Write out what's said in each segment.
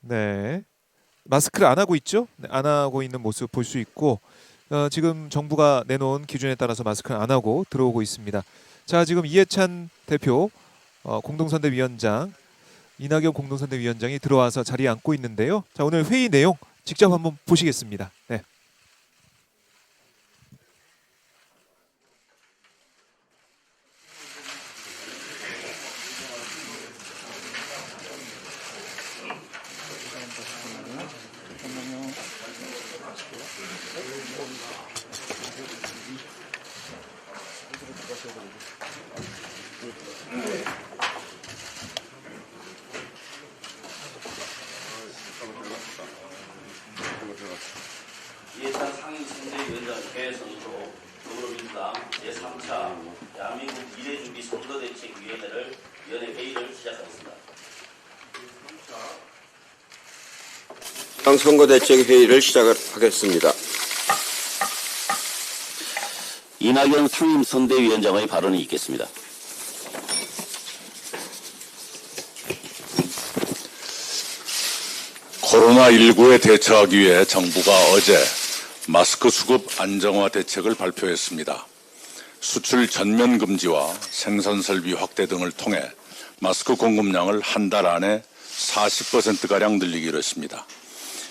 네. 마스크를 안 하고 있죠? 네, 안 하고 있는 모습 볼 수 있고 어, 지금 정부가 내놓은 기준에 따라서 마스크를 안 하고 들어오고 있습니다. 자, 지금 이해찬 대표 어, 공동선대위원장 이낙연 공동선대위원장이 들어와서 자리에 앉고 있는데요. 자, 오늘 회의 내용 직접 한번 보시겠습니다. 네. 이해찬 상임선대위원장 개선으로 더불어민주당 제3차 대한민국 미래준비 선거대책위원회를 위원회 회의를 시작하겠습니다. 당 선거대책 회의를 시작하겠습니다. 이낙연 상임선대위원장의 발언이 있겠습니다. 코로나19에 대처하기 위해 정부가 어제 마스크 수급 안정화 대책을 발표했습니다. 수출 전면 금지와 생산 설비 확대 등을 통해 마스크 공급량을 한 달 안에 40%가량 늘리기로 했습니다.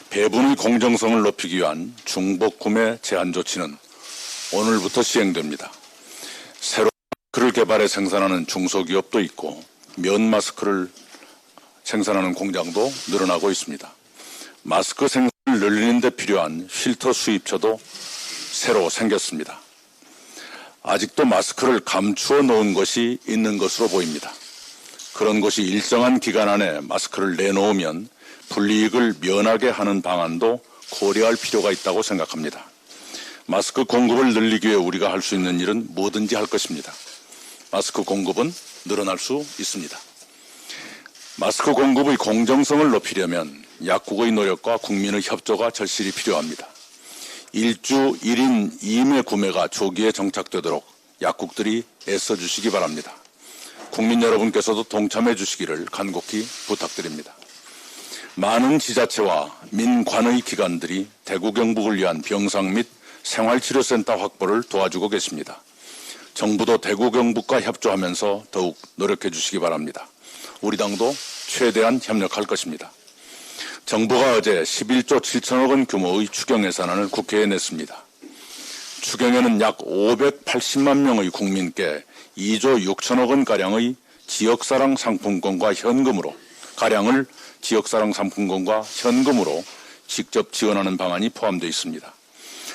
배분의 공정성을 높이기 위한 중복 구매 제한 조치는 오늘부터 시행됩니다. 새로운 마스크를 개발해 생산하는 중소기업도 있고 면 마스크를 생산하는 공장도 늘어나고 있습니다. 마스크 생산을 늘리는 데 필요한 필터 수입처도 새로 생겼습니다. 아직도 마스크를 감추어 놓은 것이 있는 것으로 보입니다. 그런 것이 일정한 기간 안에 마스크를 내놓으면 불이익을 면하게 하는 방안도 고려할 필요가 있다고 생각합니다. 마스크 공급을 늘리기 위해 우리가 할 수 있는 일은 뭐든지 할 것입니다. 마스크 공급은 늘어날 수 있습니다. 마스크 공급의 공정성을 높이려면 약국의 노력과 국민의 협조가 절실히 필요합니다. 일주 1인 2매 구매가 조기에 정착되도록 약국들이 애써 주시기 바랍니다. 국민 여러분께서도 동참해 주시기를 간곡히 부탁드립니다. 많은 지자체와 민관의 기관들이 대구 경북을 위한 병상 및 생활치료센터 확보를 도와주고 계십니다. 정부도 대구 경북과 협조하면서 더욱 노력해 주시기 바랍니다. 우리 당도 최대한 협력할 것입니다. 정부가 어제 11조 7천억 원 규모의 추경 예산안을 국회에 냈습니다. 추경에는 약 580만 명의 국민께 2조 6천억 원 가량의 지역사랑 상품권과 현금으로 가량을 지역사랑 상품권과 현금으로 직접 지원하는 방안이 포함되어 있습니다.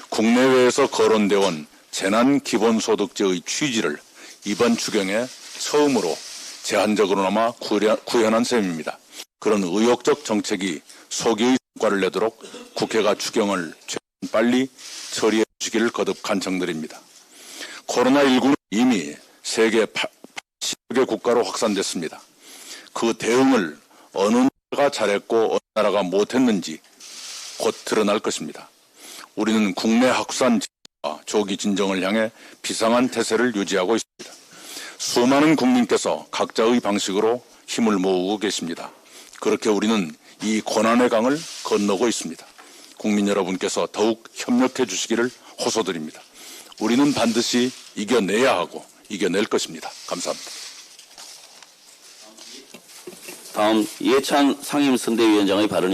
국내외에서 거론되어 온 재난기본소득제의 취지를 이번 추경에 처음으로 제한적으로나마 구현- 구현한 셈입니다. 그런 의욕적 정책이 소기의 성과를 내도록 국회가 추경을 최대한 빨리 처리해 주시기를 거듭 간청드립니다. 코로나19는 이미 세계 80개 국가로 확산됐습니다. 그 대응을 어느 나라가 잘했고 어느 나라가 못했는지 곧 드러날 것입니다. 우리는 국내 확산 와 조기 진정을 향해 비상한 태세를 유지하고 있습니다. 수많은 국민께서 각자의 방식으로 힘을 모으고 계십니다. 그렇게 우리는 이 고난의 강을 건너고 있습니다. 국민 여러분께서 더욱 협력해 주시기를 호소드립니다. 우리는 반드시 이겨내야 하고 이겨낼 것입니다. 감사합니다. 다음 이해찬 상임선대위원장의 발언이